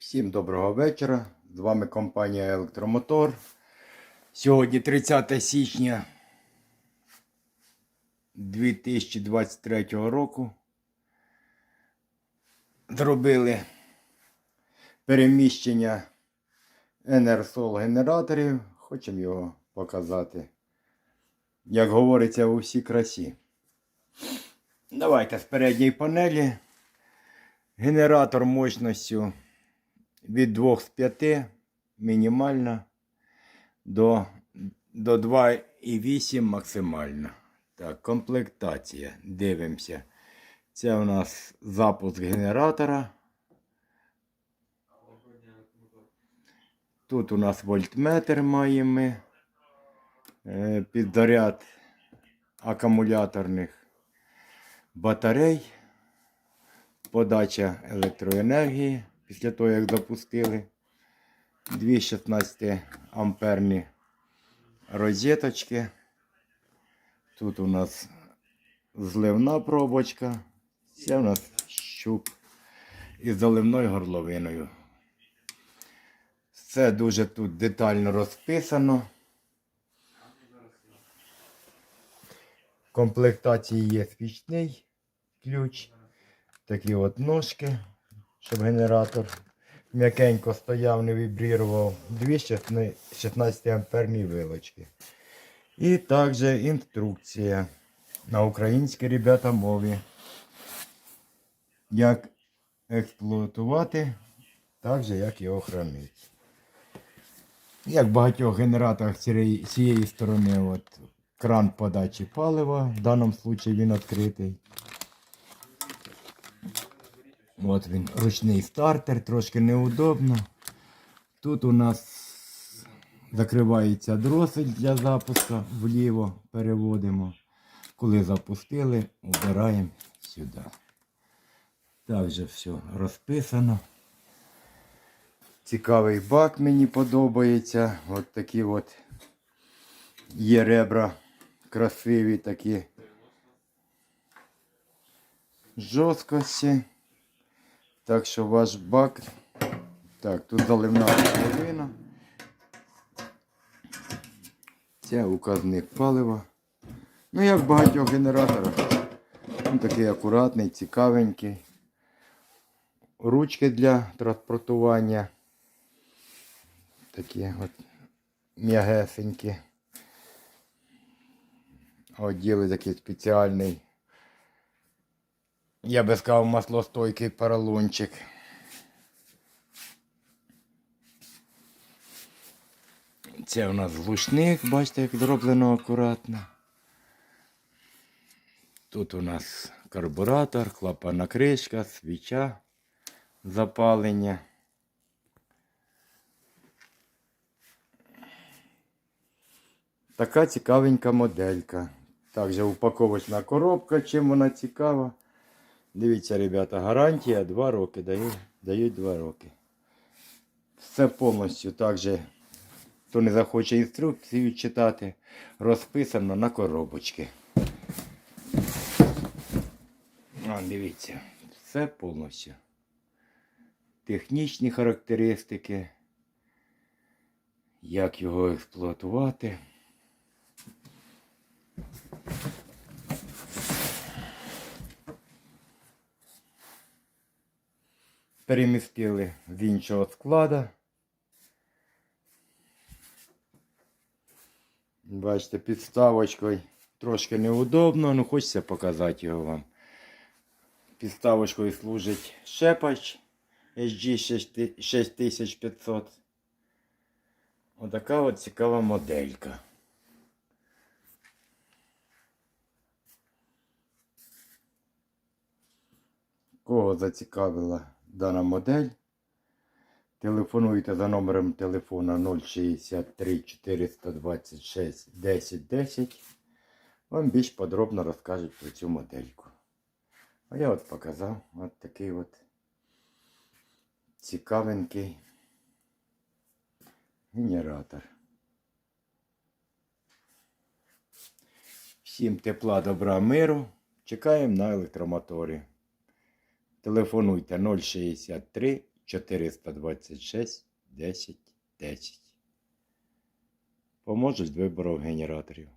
Всім доброго вечора. З вами компанія Електромотор. Сьогодні 30 січня 2023 року. Зробили переміщення енерсол генераторів. Хочемо його показати. Як говориться у всій красі. Давайте з передньої панелі. Генератор мощністю від 2 з 5 мінімальна до, до 2,8 максимальна. Так, комплектація. Дивимося. Це у нас запуск генератора. Тут у нас вольтметр маємо. е, Підзаряд акумуляторних батарей. Подача електроенергії після того, як запустили. Дві 16 амперні розеточки. Тут у нас зливна пробочка. Це у нас щуп із заливною горловиною. Все дуже тут детально розписано. В комплектації є свічний ключ. Такі от ножки, щоб генератор м'якенько стояв, не вібрірував. Дві 16 амперні вилочки. І також інструкція на українській ребята мові. Як експлуатувати, так же як його хранити. Як в багатьох генераторах цієї, цієї сторони от, кран подачі палива, в даному випадку він відкритий. От він ручний стартер, трошки неудобно. Тут у нас закривається дросель для запуску, вліво переводимо. Коли запустили, убираємо сюди. Так же все розписано. Цікавий бак мені подобається. От такі от є ребра красиві такі жорсткості. Так що ваш бак. Так, тут заливна половина. Це указник палива. Ну, як в багатьох генераторах. Він такий акуратний, цікавенький. Ручки для транспортування. Такі от м'ягесенькі. Оділи такий спеціальний. Я би сказав маслостойкий поролончик. Це у нас глушник, бачите, як зроблено акуратно. Тут у нас карбуратор, клапана кришка, свіча, запалення. Така цікавенька моделька. Також упаковочна коробка, чим вона цікава. Дивіться, ребята, гарантія 2 роки. Дають, дають 2 роки. Все повністю так же, хто не захоче інструкцію читати, розписано на коробочки. А, дивіться, все повністю. Технічні характеристики, як його експлуатувати. Перемістили з іншого склада. Бачите, підставочкою трошки неудобно, ну хочеться показати його вам. Підставочкою служить шепач SG 6500. Отака от цікава моделька. Кого зацікавила дана модель? Телефонуйте за номером телефона 063 426 10 10. Вам більш подробно розкажуть про цю модельку. А я от показав от такий от цікавенький генератор. Всім тепла, добра, миру. Чекаємо на електромоторі. Телефонуйте 063 426 10 10. Поможуть з вибором генераторів.